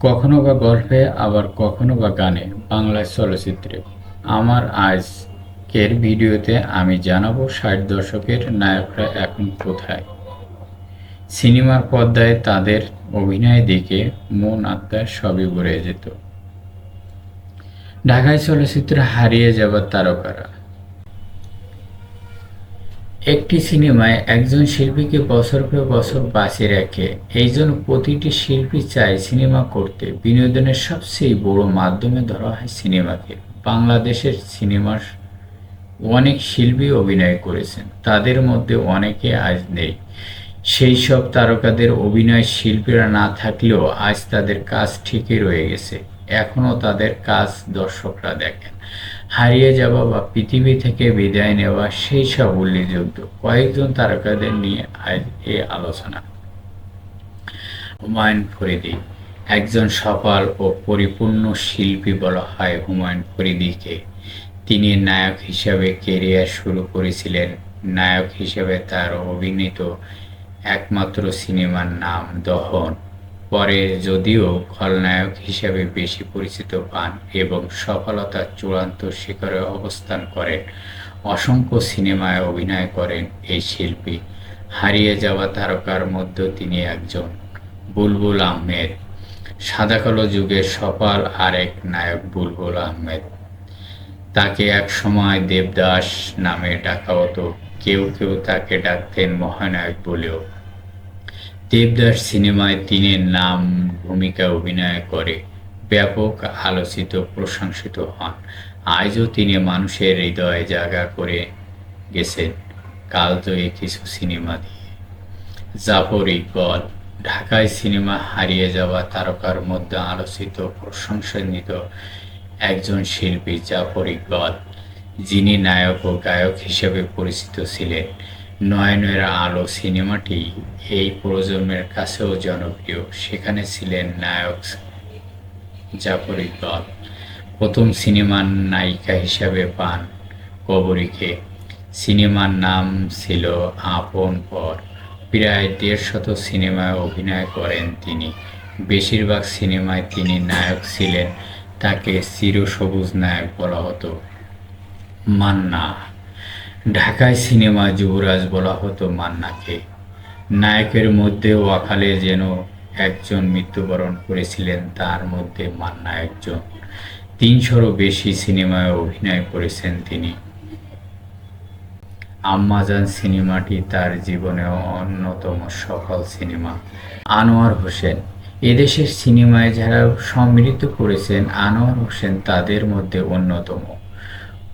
কখনো বা গল্পে, আবার কখনো বা গানে বাংলা চলচ্চিত্রে। আমার আজকের ভিডিওতে আমি জানাব ষাট দশকের নায়করা এখন কোথায়। সিনেমার পর্দায় তাদের অভিনয় দেখে মন আত্মা সবই ভরে যেত। ঢাকায় চলচ্চিত্রে হারিয়ে যাবার তারকারা। একটি সিনেমায় একজন শিল্পীকে বছর পর বছর বাঁচিয়ে রাখে। এই জন্য প্রতিটি শিল্পী চায় সিনেমা করতে। বিনোদনের সবচেয়ে বড় মাধ্যমে ধরা হয় সিনেমাকে। বাংলাদেশের সিনেমার অনেক শিল্পী অভিনয় করেছেন। তাদের মধ্যে অনেকে আজ নেই। সেই সব তারকাদের অভিনয় শিল্পীরা না থাকলেও আজ তাদের কাজ ঠিকই রয়ে গেছে। এখনও তাদের কাজ দর্শকরা দেখেন। হারিয়ে যাওয়া বা পৃথিবী থেকে বিদায় নেওয়া সেই সব উল্লেখযোগ্য কয়েকজন তারকাদের নিয়ে আজ এই আলোচনা। হুমায়ুন ফরিদি, একজন সফল ও পরিপূর্ণ শিল্পী বলা হয় হুমায়ুন ফরিদিকে। তিনি নায়ক হিসাবে কেরিয়ার শুরু করেছিলেন। নায়ক হিসেবে তার অভিনীত একমাত্র সিনেমার নাম দহন। পরে যদিও খলনায়ক হিসেবে বেশি পরিচিত পান এবং সফলতার চূড়ান্ত শিখরে অবস্থান করেন, অসংখ্য সিনেমায় অভিনয় করেন এই শিল্পী। হারিয়ে যাওয়া তারকার মধ্যে তিনি একজন বুলবুল আহমেদ। সাদাকালো যুগের সফল আরেক নায়ক বুলবুল আহমেদ। তাকে এক সময় দেবদাস নামে ডাকা হতো। কেউ কেউ তাকে ডাকতেন মহানায়ক বলেও। দেবদাস সিনেমায় তিনি নাম, ভূমিকা, অভিনয় করে ব্যাপক আলোচিত, প্রশংসিত হন। আজও তিনি মানুষের হৃদয়ে জায়গা করে গেছেন কালজয়ী কিছু সিনেমা দিয়ে। জাফর ইকবল, ঢাকায় সিনেমা হারিয়ে যাওয়া তারকার মধ্যে আলোচিত প্রশংসিত একজন শিল্পী জাফর ইকবাল, যিনি নায়ক ও গায়ক হিসেবে পরিচিত ছিলেন। নয়নের আলো সিনেমাটি এই প্রজন্মের কাছেও জনপ্রিয়। সেখানে ছিলেন নায়ক জাফর ইকবাল প্রথম সিনেমার নায়িকা হিসাবে পান কবরীকে। সিনেমার নাম ছিল আপন পর। প্রায় দেড়শত সিনেমায় অভিনয় করেন তিনি। বেশিরভাগ সিনেমায় তিনি নায়ক ছিলেন, তাকে চিরসবুজ নায়ক বলা হতো। মান্না। ঢাকায় সিনেমা যুবরাজ বলা হতো মান্নাকে। নায়কের মধ্যে ওয়াকালে যেন একজন মৃত্যুবরণ করেছিলেন, তার মধ্যে মান্না একজন। তিনশোরও বেশি সিনেমায় অভিনয় করেছেন তিনি। আম্মাজান সিনেমাটি তার জীবনে অন্যতম সফল সিনেমা। আনোয়ার হোসেন। এদেশের সিনেমায় যারা সমৃদ্ধ করেছেন, আনোয়ার হোসেন তাদের মধ্যে অন্যতম।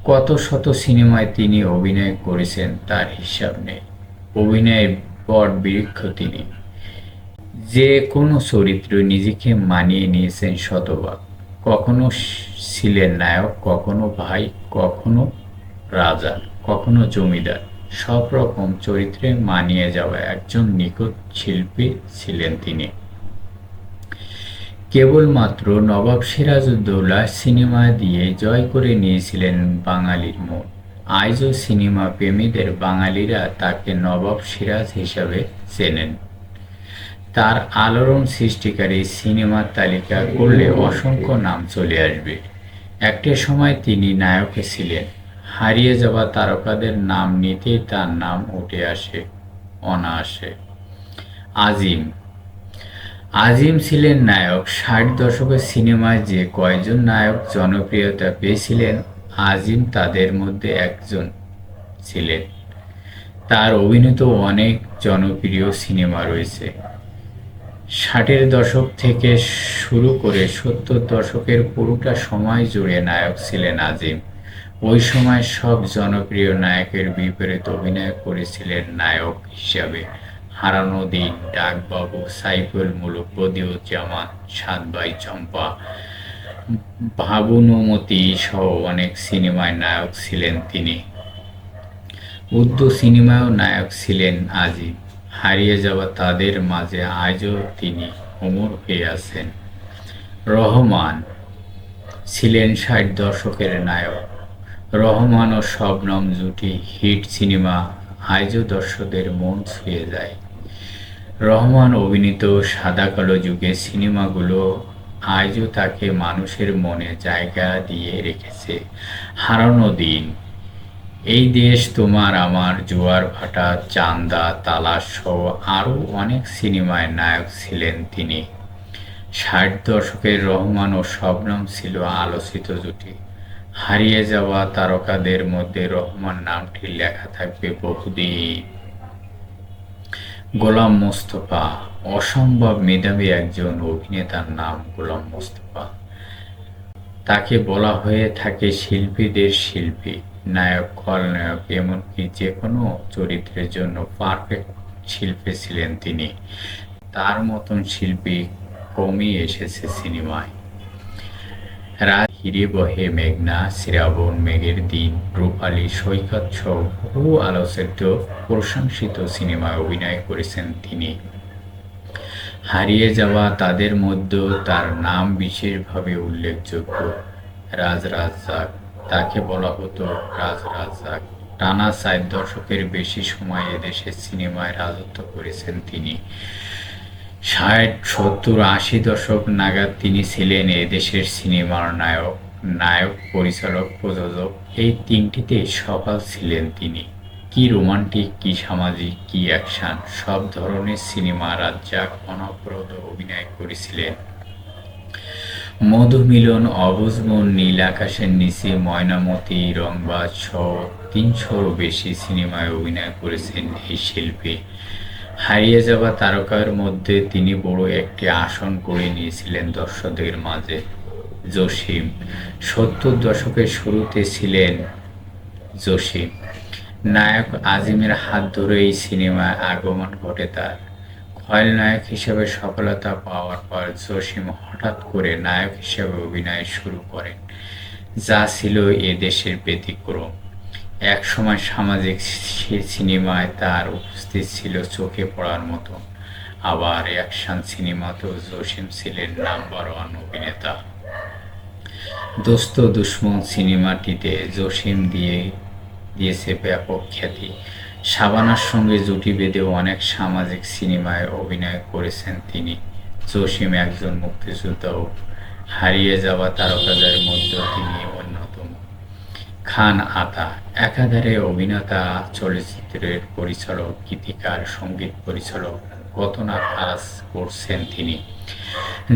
কত শত সিনেমায় তিনি অভিনয় করেছেন তার হিসাব নেই। অভিনয়ের বট বৃক্ষ তিনি। যে কোনো চরিত্র নিজেকে মানিয়ে নিয়েছেন শতভাগ। কখনো ছিলেন নায়ক, কখনো ভাই, কখনো রাজা, কখনো জমিদার। সব রকম চরিত্রে মানিয়ে যাওয়া একজন নিখুঁত শিল্পী ছিলেন তিনি। কেবলমাত্র নবাব সিরাজউদ্দৌলা সিনেমা দিয়ে জয় করে নিয়েছিলেন বাঙালির মন। আজও সিনেমা প্রেমীদের বাঙালিরা তাকে নবাব সিরাজ হিসাবে চেনেন। তার আলোড়ন সৃষ্টিকারী সিনেমার তালিকা করলে অসংখ্য নাম চলে আসবে। একটা সময় তিনি নায়কে ছিলেন। হারিয়ে যাওয়া তারকাদের নাম নিতেই তার নাম উঠে আসে, অনায়াসে। আজিম আজিম ছিলেন নায়ক। ষাট দশকের সিনেমায় যে কয়জন নায়ক জনপ্রিয়তা পেয়েছিলেন, আজিম তাদের মধ্যে একজন ছিলেন। তার অভিনীত অনেক জনপ্রিয় সিনেমা রয়েছে। ষাটের দশক থেকে শুরু করে সত্তর দশকের পুরোটা সময় জুড়ে নায়ক ছিলেন আজিম। ওই সময় সব জনপ্রিয় নায়কের বিপরীত অভিনয় করেছিলেন নায়ক হিসাবে। হারানো দিন ডাকবাবু সাইফুল মুলুক বদিউজ্জামান সাতবাই চম্পা। ভাবুনুমতি সহ অনেক সিনেমায় নায়ক ছিলেন তিনি। উর্দু সিনেমায়ও নায়ক ছিলেন আজিম হারিয়ে যাওয়া তাদের মাঝে আজও তিনি অমর হয়ে আছেন। রহমান ছিলেন ষাট দশকের নায়ক। রহমান ও শবনম জুটি হিট সিনেমা, আজও দর্শকদের মন ছুঁয়ে যায়। রহমান অভিনীত সাদা কালো যুগের সিনেমাগুলো আজও তাকে মানুষের মনে জায়গা দিয়ে রেখেছে। হারানো দিন। এই দেশ তোমার আমার জোয়ার ভাটা চান্দা তালাশ সহ আরও অনেক সিনেমায় নায়ক ছিলেন তিনি। ষাট দশকের রহমান ও শবনম ছিল আলোচিত জুটি। হারিয়ে যাওয়া তারকাদের মধ্যে রহমান নামটি লেখা থাকবে বহুদিন। গোলাম মোস্তফা, অসম্ভব মেধাবী একজন অভিনেতার নাম গোলাম মোস্তফা। তাকে বলা হয়ে থাকে শিল্পীদের শিল্পী, নায়ক, খলনায়ক এমনকি যে কোনো চরিত্রের জন্য পারফেক্ট শিল্পী ছিলেন তিনি। তার মতন শিল্পী কমই এসেছে সিনেমায়। রাত হিরে বহে মেঘনা, শ্রাবণ মেঘের দিন, রূপালী সৈকত সহ বহু আলোচিত প্রশংসিত সিনেমায় অভিনয় করেছেন তিনি। হারিয়ে যাওয়া তাদের মধ্যেও তার নাম বিশেষভাবে উল্লেখযোগ্য। রাজ রাজ্জাক তাকে বলা হতো রাজ রাজ্জাক টানা ষাট দশকের বেশি সময় এদেশের সিনেমায় রাজত্ব করেছেন তিনি। ষাট, সত্তর, আশি দশক নাগাদ তিনি ছিলেন এদেশের সিনেমার নায়ক নায়ক, পরিচালক, প্রযোজক। এই তিনটিতে সফল ছিলেন তিনি। কি রোমান্টিক, কি সামাজিক, কি অ্যাকশন, সব ধরনের সিনেমা রাজ্জাক অনবরত অভিনয় করেছিলেন। মধুমিলন অবুজমন নীল আকাশের নিচে, ময়নামতি, রংবাজ সহ তিনশোরও বেশি সিনেমায় অভিনয় করেছেন এই শিল্পী। হারিয়ে যাওয়া তারকার মধ্যে তিনি বড় একটি আসন করে নিয়েছিলেন দর্শকদের মাঝে। জসিম, সত্তর দশকের শুরুতে ছিলেন জসিম। নায়ক আজিমের হাত ধরে এই সিনেমায় আগমন ঘটে তার। খলনায়ক হিসেবে সফলতা পাওয়ার পর জসিম হঠাৎ করে নায়ক হিসেবে অভিনয় শুরু করেন। যা ছিল এ দেশের ব্যতিক্রম। এক সময় সামাজিক সিনেমায় তার উপস্থিত ছিল চোখে পড়ার মতো আবার অ্যাকশন সিনেমাতেও জসিম ছিলেন নাম্বার ওয়ান অভিনেতা। দোস্ত দুশ্মন সিনেমাটিতে জসিম দিয়ে দিয়েছে ব্যাপক খ্যাতি। শাবানার সঙ্গে জুটি বেঁধেও অনেক সামাজিক সিনেমায় অভিনয় করেছেন তিনি। জসিম একজন মুক্তিযোদ্ধাও। হারিয়ে যাওয়া তারকাদের মধ্যে তিনি খান আতা, একাধারে অভিনেতা, চলচ্চিত্রের পরিচালক, গীতিকার, সংগীত পরিচালক কত না কাজ করছেন তিনি।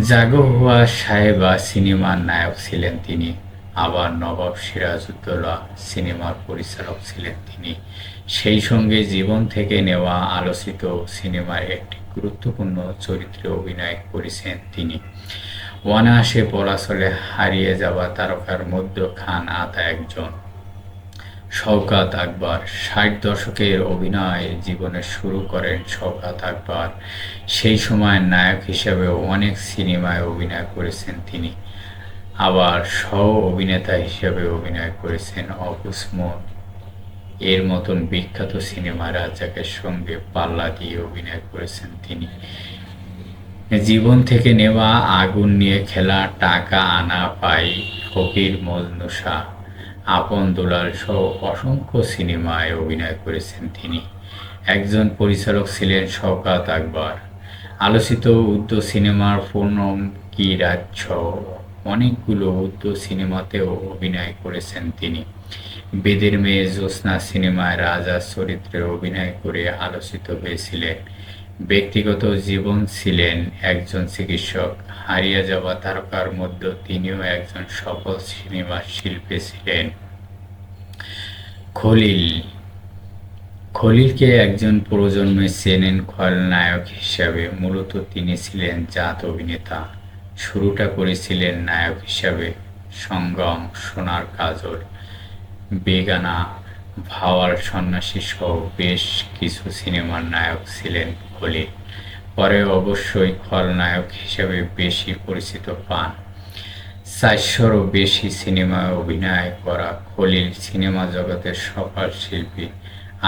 জাগো হুয়া সাহেবা সিনেমার নায়ক ছিলেন তিনি। আবার নবাব সিরাজউদ্দৌলা সিনেমার পরিচালক ছিলেন তিনি। সেই সঙ্গে জীবন থেকে নেওয়া আলোচিত সিনেমার একটি গুরুত্বপূর্ণ চরিত্রে অভিনয় করেছেন তিনি। অনায়াসে বলা চলে হারিয়ে যাওয়া তারকার মধ্যে খান আতা একজন। শওকাত আকবর, ষাট দশকের অভিনয় জীবনে শুরু করেন শওকাত আকবর। সেই সময় নায়ক হিসেবে অনেক সিনেমায় অভিনয় করেছেন তিনি। আবার সহ অভিনেতা হিসেবে অভিনয় করেছেন অকুসমন এর মতন বিখ্যাত সিনেমা রাজাকের সঙ্গে পাল্লা দিয়ে অভিনয় করেছেন তিনি। জীবন থেকে নেওয়া আগুন নিয়ে খেলা, টাকা আনা, পাই, ফকির মজনুষা আপন দুলাল সহ অসংখ্য সিনেমায় অভিনয় করেছেন তিনি। একজন পরিচালক ছিলেন শওকাত আকবর। আলোচিত উর্দু সিনেমার পূর্ণম কি রাজ্য? অনেকগুলো উর্দু সিনেমাতেও অভিনয় করেছেন তিনি। বেদের মেয়ে জ্যোৎস্না সিনেমায় রাজার চরিত্রে অভিনয় করে আলোচিত হয়েছিলেন। ব্যক্তিগত জীবন ছিলেন একজন চিকিৎসক। হারিয়ে যাওয়া তারকার মধ্যে তিনিও একজন সফল সিনেমার শিল্পী ছিলেন। খলিল। খলিলকে একজন প্রজন্মে চেনেন খলনায়ক হিসাবে। মূলত তিনি ছিলেন জাত অভিনেতা। শুরুটা করেছিলেন নায়ক হিসাবে। সঙ্গম, সোনার কাজল, বেগানা ভাওয়াল সন্ন্যাসী সহ বেশ কিছু সিনেমার নায়ক ছিলেন খলিল পরে অবশ্যই খলনায়ক হিসেবে বেশি পরিচিত পান। চারশোরও বেশি সিনেমায় অভিনয় করা খলিল সিনেমা জগতের সফল শিল্পী।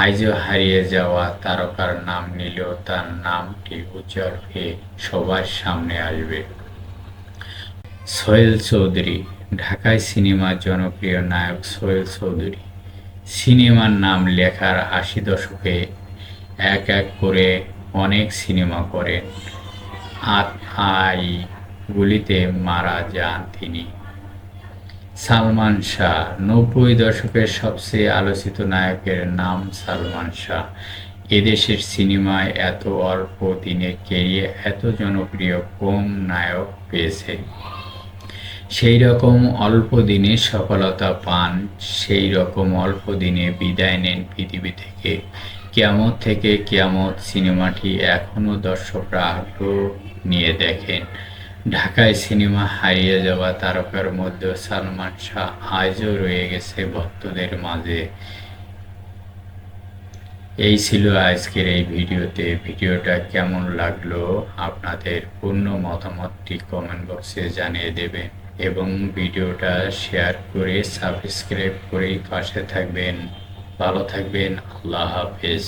আজও হারিয়ে যাওয়া তারকার নাম নিলেও তার নামটি উজ্জ্বল হয়ে সবার সামনে আসবে। সোহেল চৌধুরী, ঢাকায় সিনেমার জনপ্রিয় নায়ক সোহেল চৌধুরী। সিনেমার নাম লেখার আশি দশকে এক এক করে অনেক সিনেমা করেন আত আই গুলিতে মারা যান তিনি। সালমান শাহ, নব্বই দশকের সবচেয়ে আলোচিত নায়কের নাম সালমান শাহ। এদেশের সিনেমায় এত অল্প দিনে কেরিয়ে এত জনপ্রিয় কম নায়ক পেয়েছে? সেই রকম অল্প দিনে সফলতা পান, সেই রকম অল্প দিনে বিদায় নেন পৃথিবী থেকে। কিয়ামত থেকে কিয়ামত সিনেমাটি এখনও দর্শকরা আগ্রহ নিয়ে দেখেন। ঢাকায় সিনেমা হারিয়ে যাওয়া তারকার মধ্যে সালমান শাহ আজও রয়ে গেছে ভক্তদের মাঝে। এই ছিল আজকের এই ভিডিওতে। ভিডিওটা কেমন লাগল? আপনাদের পূর্ণ মতামতটি কমেন্ট বক্সে জানিয়ে দেবেন। এবং ভিডিওটা শেয়ার করে সাবস্ক্রাইব করে পাশে থাকবেন। ভালো থাকবেন। আল্লাহ হাফেজ।